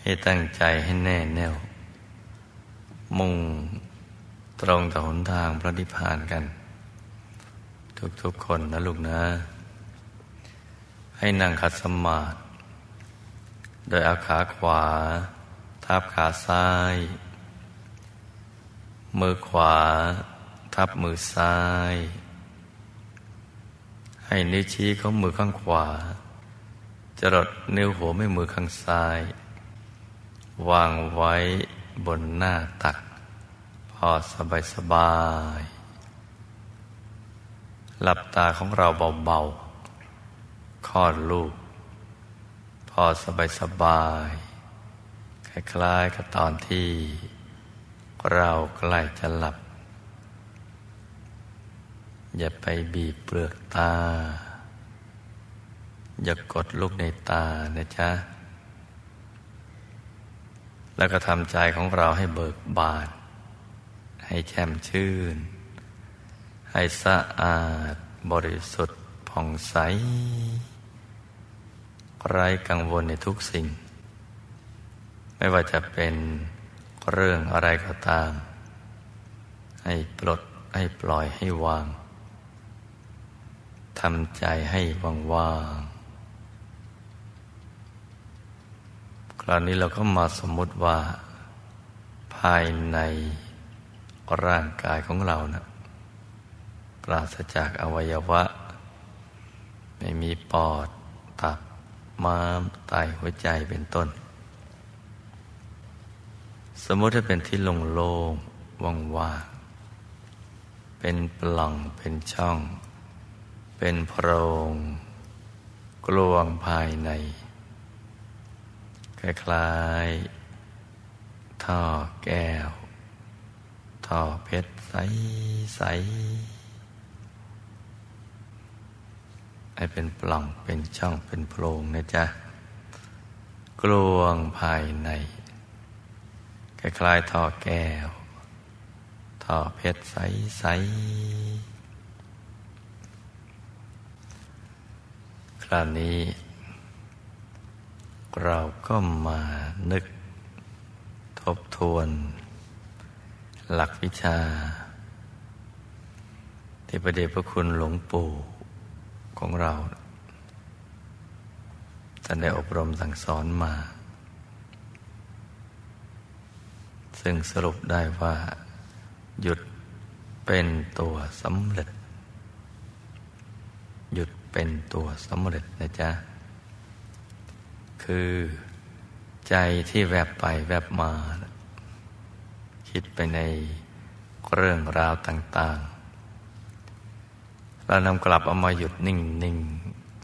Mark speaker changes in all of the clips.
Speaker 1: ให้ตั้งใจให้แน่แน่ว มุ่งตรงต่อหนทางพระนิพพานกัน ทุกๆคนนะลูกนะ ให้นั่งขัดสมาธิโดยเอาขาขวา ทับขาซ้าย มือขวา ทับมือซ้าย ให้นิ้วชี้ของมือข้างขวาจรดนิ้วหัวไม่มือข้างซ้าย วางไว้บนหน้าตัก พอสบายสบาย หลับตาของเราเบาๆคลอดลูก พอสบายสบาย คล้ายๆกับตอนที่ เราใกล้จะหลับ อย่าไปบีบเปลือกตา อย่ากดลูกในตานะจ๊ะ แล้วก็ทำใจของเราให้เบิกบาน ให้แช่มชื่น ให้สะอาดบริสุทธิ์ผ่องใส ไร้กังวลในทุกสิ่ง ไม่ว่าจะเป็นเรื่องอะไรก็ตาม ให้ปลดให้ปล่อยให้วางทำใจให้ว่างๆ ราวนี้เราก็มาสมมติว่า ภายในร่างกายของเรานะปราศจากอวัยวะ ไม่มีปอด ตับม้ามไตหัวใจเป็นต้น สมมติถ้าเป็นที่โล่งว่างเป็นปล่องเป็นช่อง เป็นโพรง กลวงภายใน คล้ายๆท่อแก้ว ท่อเพชรใสใสให้เป็นปล่องเป็นช่องเป็นโพรงนะจ๊ะ กลวงภายใน คล้ายๆท่อแก้ว ท่อเพชรใสใสคราวนี้ เราก็มานึกทบทวน หลักวิชา ที่ประเดชพระคุณหลวงปู่ของเราท่านได้อบรมสั่งสอนมา ซึ่งสรุปได้ว่า หยุดเป็นตัวสำเร็จ หยุดเป็นตัวสำเร็จนะจ๊ะ คือใจที่แวบไปแวบมา คิดไปในเรื่องราวต่าง ๆ เรานำกลับเอามาหยุดนิ่ง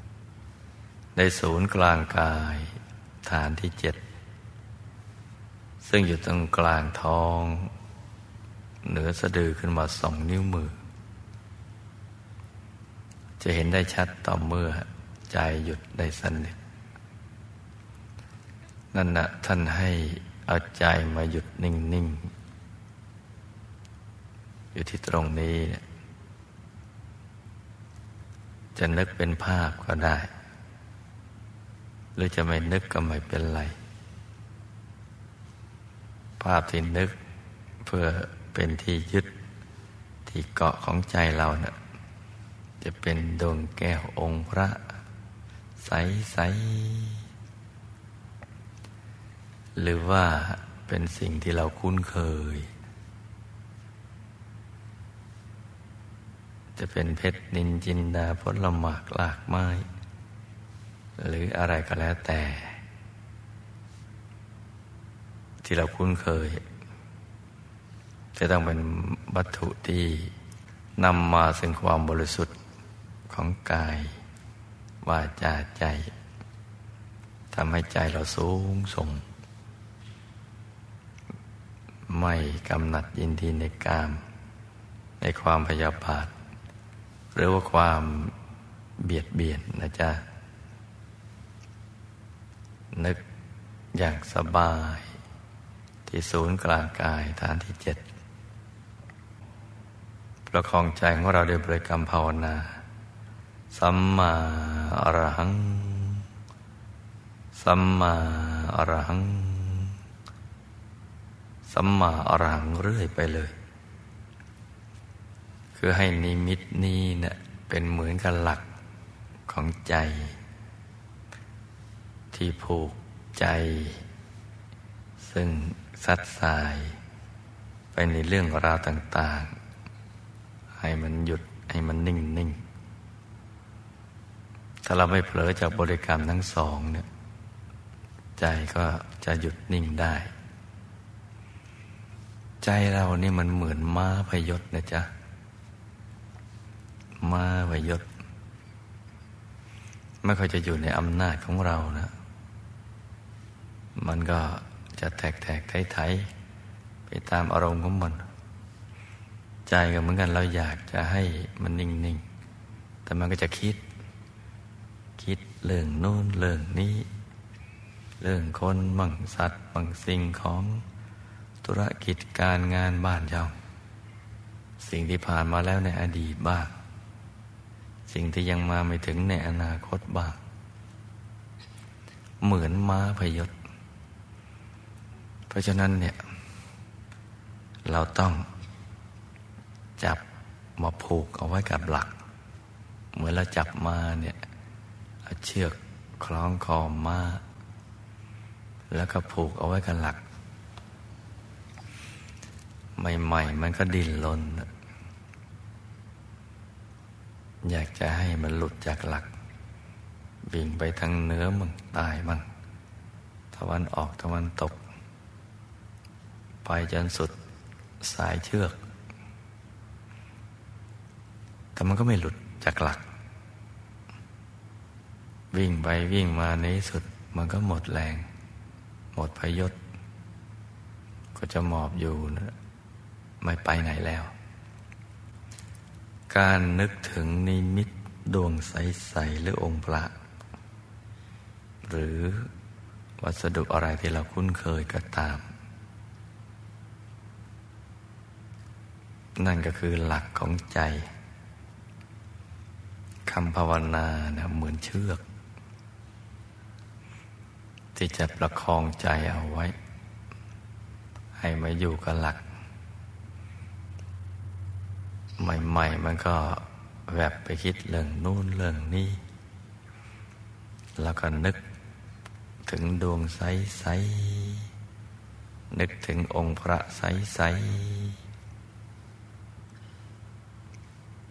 Speaker 1: ๆ ในศูนย์กลางกายฐานที่เจ็ด ซึ่งอยู่ตรงกลางท้อง เหนือสะดือขึ้นมาสองนิ้วมือ จะเห็นได้ชัดต่อเมื่อใจหยุดได้สนิท นั่นนะท่านให้เอาใจมาหยุดนิ่ง ๆ อยู่ที่ตรงนี้จะนึกเป็นภาพก็ได้ หรือจะไม่นึกก็ไม่เป็นไร ภาพที่นึกเพื่อเป็นที่ยึดที่เกาะของใจเราเนะ่ะจะเป็นดวงแก้วองค์พระ ใส ๆ หรือว่าเป็นสิ่งที่เราคุ้นเคย จะเป็นเพชรนินจินดาผลหมากลากไม้ หรืออะไรก็แล้วแต่ ที่เราคุ้นเคย จะต้องเป็นวัตถุที่นำมาซึ่งความบริสุทธิ์ของกายวาจาใจทำให้ใจเราสูงส่ง ไม่กำหนัดยินดีในกาม ในความพยาบาท หรือว่าความเบียดเบียนนะจ๊ะ นึกอย่างสบาย ที่ศูนย์กลางกายฐานที่เจ็ดประคองใจของเราด้วยบริกรรมภาวนา สัมมาอรหัง สัมมาอรหัง สัมมาอรังเรื่อยไปเลย คือให้นิมิตนี้เนะ่ยเป็นเหมือนกับหลักของใจ ที่ผูกใจ ซึ่งซัดสาย ไปในเรื่องราวต่าง ๆ ให้มันหยุดให้มันนิ่งนิ่งถ้าเราไม่เผลอจากบริกรรมทั้งสองเนี่ยใจก็จะหยุดนิ่งได้ ใจเรานี่มันเหมือนม้าพยศนะจ๊ะ ม้าพยศ ไม่ค่อยจะอยู่ในอำนาจของเรานะ มันก็จะแตกแตกไถไถไปตามอารมณ์ของมัน ใจก็เหมือนกันเราอยากจะให้มันนิ่ง ๆ แต่มันก็จะคิด คิดเรื่องโน้นเรื่องนี้ เรื่องคนมั่งสัตว์มั่งสิ่งของ ธุรกิจการงานบ้านเจ้า สิ่งที่ผ่านมาแล้วในอดีตบ้าง สิ่งที่ยังมาไม่ถึงในอนาคตบ้าง เหมือนม้าพยศ เพราะฉะนั้นเนี่ย เราต้องจับมาผูกเอาไว้กับหลัก เหมือนเราจับมาเนี่ยเเชือกคล้องคอมา้าแล้วก็ผูกเอาไว้กับหลัก ใหม่ ๆ มันก็ดิ้นรนอยากจะให้มันหลุดจากหลัก วิ่งไปทางเหนือมึงตายมั่งตะวันออกตะวันตก ไปจนสุดสายเชือก แต่มันก็ไม่หลุดจากหลัก วิ่งไปวิ่งมาในสุด มันก็หมดแรง หมดพยศ ก็จะหมอบอยู่นะ ไม่ไปไหนแล้ว การนึกถึงนิมิตดวงใส ๆ หรือองค์พระ หรือวัสดุอะไรที่เราคุ้นเคยก็ตาม นั่นก็คือหลักของใจคำภาวนานะเหมือนเชือก ที่จะประคองใจเอาไว้ ให้มาอยู่กับหลัก ใหม่ ๆ มันก็แวบไปคิดเรื่องนู่นเรื่องนี้ แล้วก็นึกถึงดวงใส ๆ นึกถึงองค์พระใส ๆ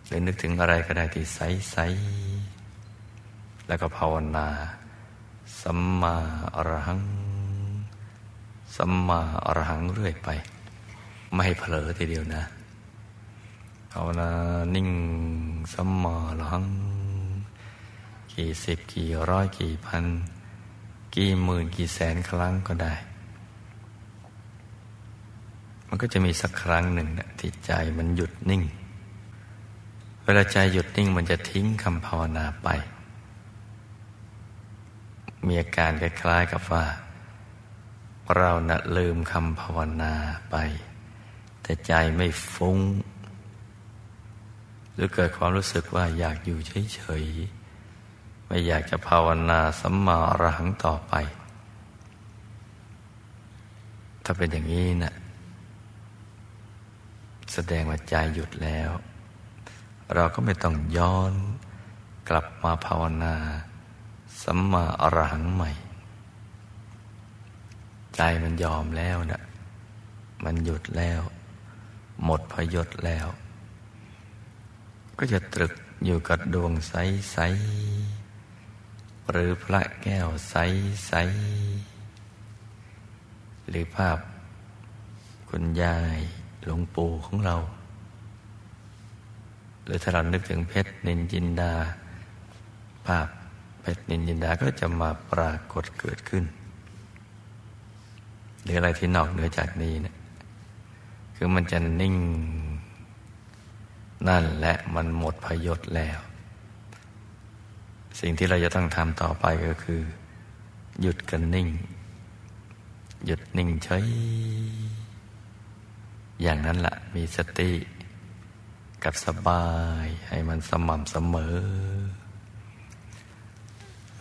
Speaker 1: หรือนึกถึงอะไรก็ได้ที่ใส ๆ แล้วก็ภาวนาสัมมาอรหัง สัมมาอรหังเรื่อยไป ไม่เผลอทีเดียวนะาวนานิ่งสัมมาอรหัง กี่สิบกี่ร้อยกี่พัน กี่หมื่นกี่แสนครั้งก็ได้ มันก็จะมีสักครั้งหนึ่งนะที่ใจมันหยุดนิ่ง เวลาใจหยุดนิ่งมันจะทิ้งคำภาวนาไป มีอาการคล้ายๆกับว่า เรานะ่ะลืมคำภาวนาไป แต่ใจไม่ฟุง้ง หรือเกิดความรู้สึกว่าอยากอยู่เฉยๆไม่อยากจะภาวนาสัมมาอรหังต่อไป ถ้าเป็นอย่างนี้นะแสดงว่าใจหยุดแล้ว เราก็ไม่ต้องย้อนกลับมาภาวนา สัมมาอรหังใหม่ ใจมันยอมแล้วน่ะมันหยุดแล้ว หมดพยศแล้ว ก็จะตรึกอยู่กับดวงใส ๆ หรือพระแก้วใส ๆ หรือภาพ คุณยายหลวงปู่ของเรา หรือถ้าเรานึกถึงเพชรนินจินดา ภาพเพชรนินจินดาก็จะมาปรากฏเกิดขึ้น หรืออะไรที่นอกเหนือจากนี้เนะี่ยคือมันจะนิ่ง นั่นแหละมันหมดพยศแล้ว สิ่งที่เราจะต้องทำต่อไปก็คือ หยุดกันนิ่ง หยุดนิ่งเฉยอย่างนั้นละมีสติ กับสบายให้มันสม่ำเสมอ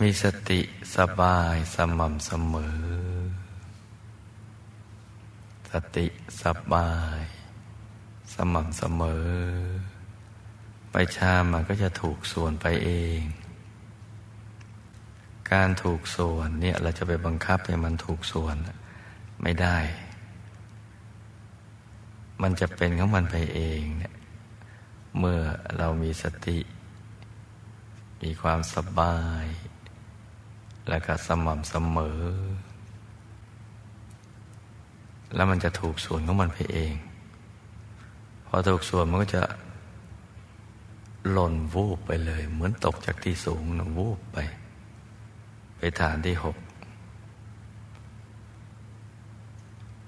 Speaker 1: มีสติสบายสม่ำเสมอ สติสบาย สม่ำเสมอ ไปชามันก็จะถูกส่วนไปเอง การถูกส่วนเนี่ยเราจะไปบังคับให้มันถูกส่วนไม่ได้ มันจะเป็นของมันไปเองเนี่ย เมื่อเรามีสติ มีความสบาย และก็สม่ำเสมอ แล้วมันจะถูกส่วนของมันไปเอง พอถูกส่วนมันก็จะ หล่นวูบไปเลย เหมือนตกจากที่สูงนะวูบไป ไปฐานที่หก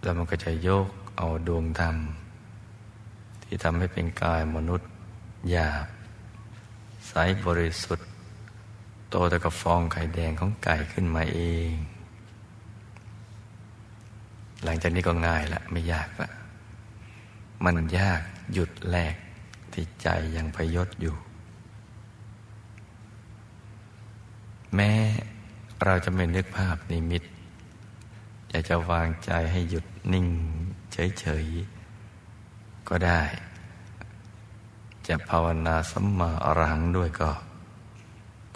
Speaker 1: แล้วมันก็จะโยกเอาดวงธรรม ที่ทำให้เป็นกายมนุษย์หยาบใสบริสุทธิ์ โตแต่กับฟองไข่แดงของไก่ขึ้นมาเอง หลังจากนี้ก็ง่ายละไม่ยากละมันยากหยุดแรก ที่ใจยังพยศอยู่ แม้เราจะไม่นึกภาพนิมิต อยากจะวางใจให้หยุดนิ่งเฉยๆ ก็ได้ จะภาวนาสัมมาอรหังด้วยก็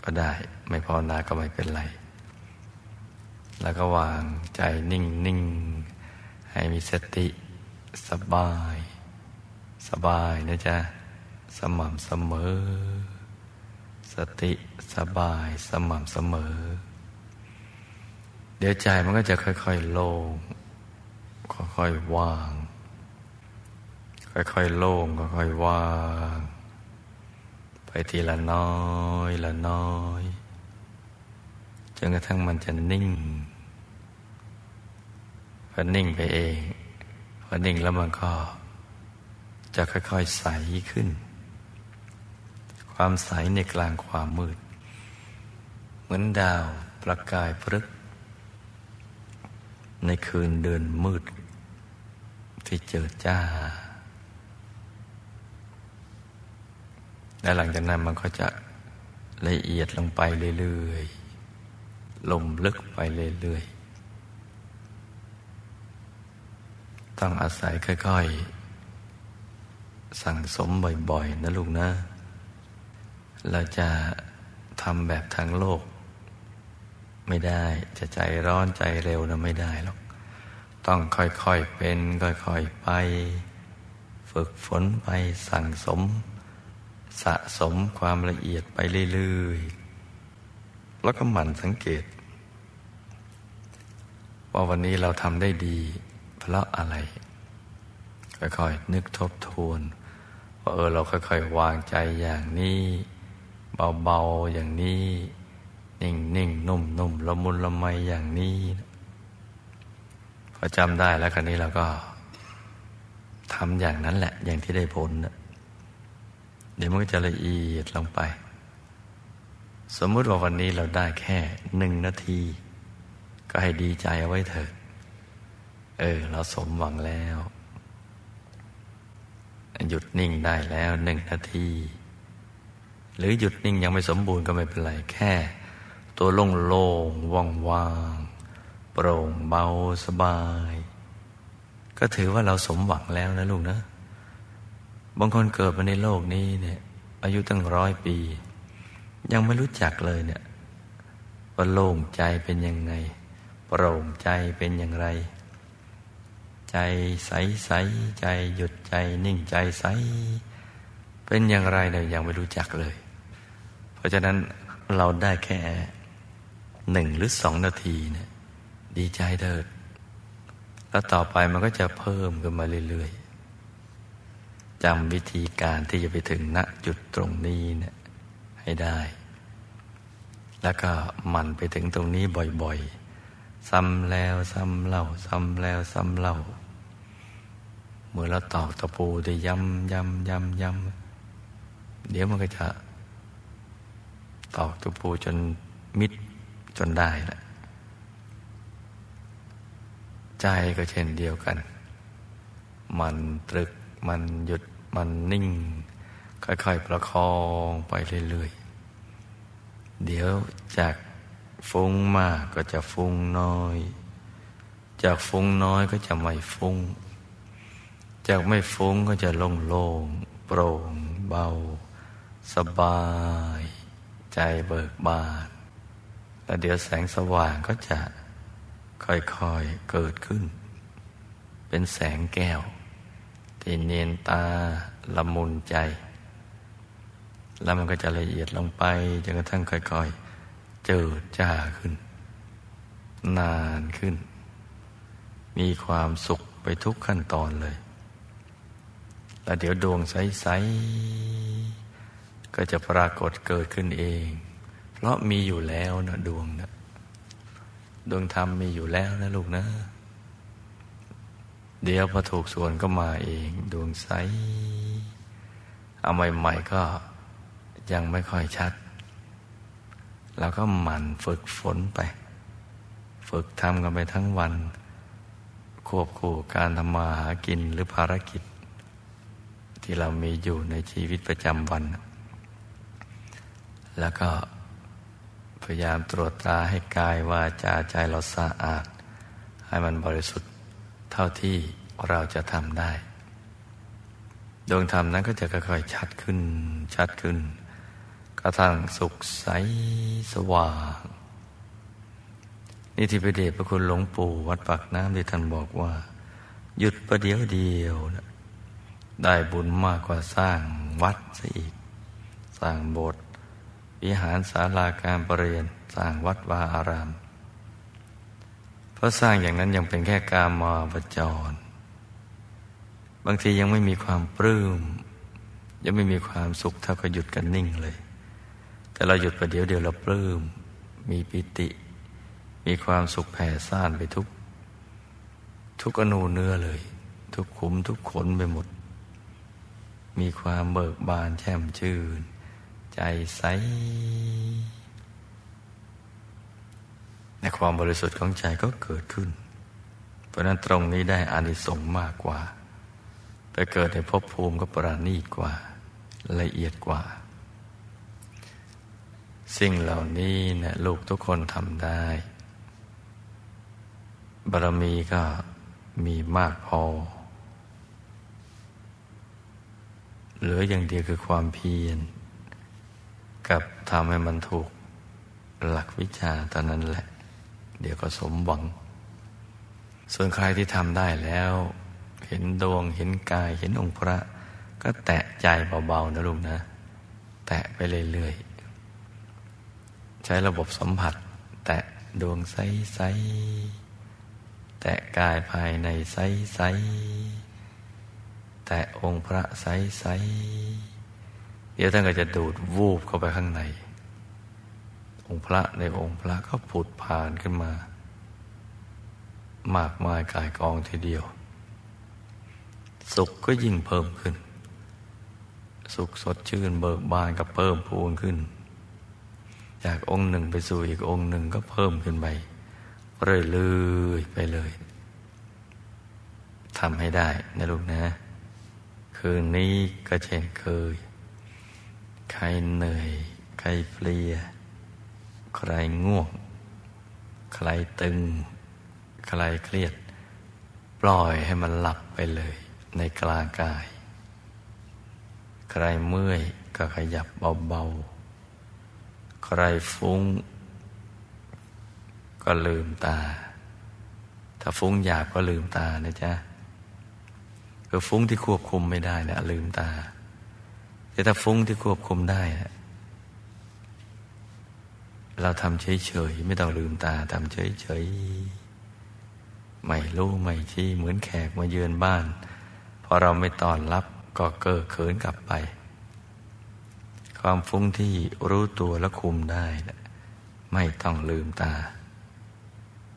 Speaker 1: ก็ได้ไม่ภาวนาก็ไม่เป็นไร แล้วก็วางใจนิ่งนิ่งให้มีสติสบาย สบายนะจ๊ะ สม่ำเสมอ สติสบายสม่ำเสมอ เดี๋ยวใจมันก็จะค่อย ๆ โล่งค่อยๆว่าง ค่อยๆโล่งค่อยๆว่าง ไปทีละน้อยละน้อยจนกระทั่งมันจะนิ่งพอนิ่งไปเองพอนิ่งแล้วมันก็จะค่อยๆใสขึ้น ความใสในกลางความมืด เหมือนดาวประกายพรึก ในคืนเดือนมืด ที่เจิดจ้า และหลังจากนั้นมันก็จะละเอียดลงไปเรื่อยๆ ลมลึกไปเรื่อยๆ ต้องอาศัยค่อยๆ สั่งสมบ่อยๆ นะลูกนะ เราจะทำแบบทางโลก ไม่ได้จะใจร้อนใจเร็วนะไม่ได้หรอก ต้องค่อยๆเป็น ค่อยๆไป ฝึกฝนไปสั่งสม สะสมความละเอียดไปเรื่อยๆ แล้วก็หมั่นสังเกต ว่าวันนี้เราทำได้ดีเพราะอะไร ค่อยๆ นึกทบทวนว่าเออเราค่อยๆ วางใจอย่างนี้ เบาๆอย่างนี้ นิ่งๆนุ่มๆละมุนละไมอย่างนี้พอจำได้แล้วคราวนี้เราก็ทำอย่างนั้นแหละ อย่างที่ได้ผลเดี๋ยวมันก็จะละเอียดลงไป สมมุติว่าวันนี้เราได้แค่หนึ่งนาที ก็ให้ดีใจเอาไว้เถอะเออ เราสมหวังแล้ว หยุดนิ่งได้แล้วหนึ่งนาที หรือหยุดนิ่งยังไม่สมบูรณ์ก็ไม่เป็นไรแค่ ตัวโล่งโล่งว่างว่างโปร่งเบาสบาย ก็ถือว่าเราสมหวังแล้วนะลูกนะ บางคนเกิดมาในโลกนี้เนี่ย อายุตั้งร้อยปี ยังไม่รู้จักเลยเนี่ยว่าโล่งใจเป็นยังไงโปร่งใจเป็นอย่างไร ใจใสใสใจหยุดใจนิ่งใจใสเป็นอย่างไรเนี่ยยังไม่รู้จักเลย ราะฉะนั้นเราได้แค่หนึ่งหรือสองนาทีเนี่ยดีใจเถิด แล้วต่อไปมันก็จะเพิ่มขึ้นมาเรื่อยๆจำวิธีการที่จะไปถึงณจุดตรงนี้เนี่ยให้ได้ แล้วก็หมั่นไปถึงตรงนี้บ่อยๆ ซ้ำแล้วซ้ำเล่า ซ้ำแล้วซ้ำเล่าเมื่อเราตอกตะปูได้ย้ำย้ำย้ำย้ำเดี๋ยวมันก็จะ ตอกตะปูจนมิดจนได้แหละใจก็เช่นเดียวกัน มันตรึกมันหยุดมันนิ่ง ค่อยๆ ประคองไปเรื่อยๆ เดี๋ยวจากฟุ้งมากก็จะฟุ้งน้อยจจากฟุ้งน้อยก็จะไม่ฟุ้ง จากไม่ฟุ้งก็จะโล่งๆโปร่งเบา สบาย ใจเบิกบานแล้วเดี๋ยวแสงสว่างก็จะค่อยๆเกิดขึ้น เป็นแสงแก้ว ที่เนียนตาละมุนใจ แล้วมันก็จะละเอียดลงไปจนกระทั่งค่อยๆ เจิดจ้าขึ้น นานขึ้น มีความสุขไปทุกขั้นตอนเลย แล้วเดี๋ยวดวงใสๆ ก็จะปรากฏเกิดขึ้นเอง เพราะมีอยู่แล้วนะดวงนะดวงธรรมมีอยู่แล้วนะลูกนะ เดี๋ยวพอถูกส่วนก็มาเอง ดวงใสเอาใหม่ๆก็ยังไม่ค่อยชัด แล้วก็หมั่นฝึกฝนไป ฝึกทำกันไปทั้งวัน ควบคู่การทำมาหากินหรือภารกิจ ที่เรามีอยู่ในชีวิตประจำวัน แล้วก็พยายามตรวจตราให้กายวาจาใจเราสะอาด ให้มันบริสุทธิ์เท่าที่เราจะทำได้ ดวงธรรมนั้นก็จะค่อยๆชัดขึ้น ชัดขึ้น กระทั่งสุขใสสว่าง นี่ที่พระเดชพระคุณหลวงปู่วัดปากน้ำที่ท่านบอกว่า หยุดประเดี๋ยวเดียวนะได้บุญมากกว่าสร้างวัดซะอีก สร้างโบสถ์ วิหารศาลาการประเรียนสร้างวัดวาอาราม เพราะสร้างอย่างนั้นยังเป็นแค่การมาประจร บางทียังไม่มีความปลื้ม ยังไม่มีความสุขเท่ากับหยุดกันนิ่งเลย แต่เราหยุดประเดี๋ยวเดียวเราปลื้ม มีปิติ มีความสุขแผ่ซ่านไปทุก ทุกอนูเนื้อเลย ทุกขุมทุกขนไปหมด มีความเบิกบานแช่มชื่น ใจใสในความบริสุทธิ์ของใจก็เกิดขึ้น เพราะนั้นตรงนี้ได้อานิสงส์มากกว่า ไปเกิดในภพภูมิก็ประณีตกว่า ละเอียดกว่า สิ่งเหล่านี้นะลูกทุกคนทำได้ บารมีก็มีมากพอ เหลืออย่างเดียวคือความเพียร กับทำให้มันถูกหลักวิชาตอนนั้นแหละ เดี๋ยวก็สมหวัง ส่วนใครที่ทำได้แล้ว เห็นดวงเห็นกายเห็นองค์พระ ก็แตะใจเบาๆนะลูกนะ แตะไปเรื่อยๆ ใช้ระบบสัมผัส แตะดวงใสๆแตะกายภายในใสๆแตะองค์พระใสๆ เดี๋ยวท่านก็จะดูดวูบเข้าไปข้างใน องค์พระในองค์พระก็ผุดผ่านขึ้นมา มากมายกายกองทีเดียว สุขก็ยิ่งเพิ่มขึ้น สุขสดชื่นเบิกบานก็เพิ่มพูนขึ้น จากองค์หนึ่งไปสู่อีกองค์หนึ่งก็เพิ่มขึ้นไปเรื่อยๆไปเลยทำให้ได้นะลูกนะ คืนนี้ก็เช่นเคย ใครเหนื่อย ใครเพลีย ใครง่วง ใครตึง ใครเครียด ปล่อยให้มันหลับไปเลยในกลางกาย ใครเมื่อยก็ขยับเบาๆ ใครฟุ้ง ก็ลืมตา ถ้าฟุ้งหยาบก็ลืมตานะจ๊ะคือฟุ้งที่ควบคุมไม่ได้เนะลืมตา แต่ถ้าฟุ้งที่ควบคุมได้ เราทำเฉยๆ ไม่ต้องลืมตาทำเฉยๆ ไม่รู้ไม่ชี้เหมือนแขกมาเยือนบ้าน พอเราไม่ต้อนรับก็เก้อเขินกลับไป ความฟุ้งที่รู้ตัวและคุมได้ ไม่ต้องลืมตา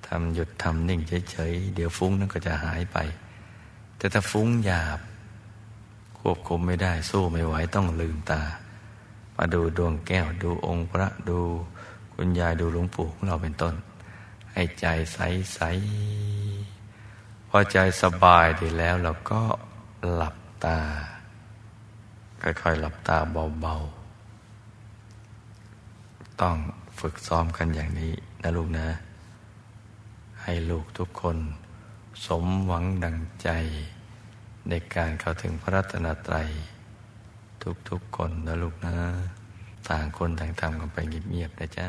Speaker 1: ทำหยุดทำนิ่งเฉยๆ เดี๋ยวฟุ้งนั้นก็จะหายไป แต่ถ้าฟุ้งหยาบ ควบคุมไม่ได้สู้ไม่ไหวต้องลืมตา มาดูดวงแก้วดูองค์พระดูคุณยายดูหลวงปู่ของเราเป็นต้น ให้ใจใสๆพอใจสบายดีแล้วเราก็หลับตา ค่อยๆหลับตาเบาๆ ต้องฝึกซ้อมกันอย่างนี้นะลูกนะ ให้ลูกทุกคน สมหวังดังใจ ในการเข้าถึงพระรัตนตรัย ทุกๆคนนะลูกนะ ต่างคนต่างทำกันไปเงียบๆนะจ๊ะ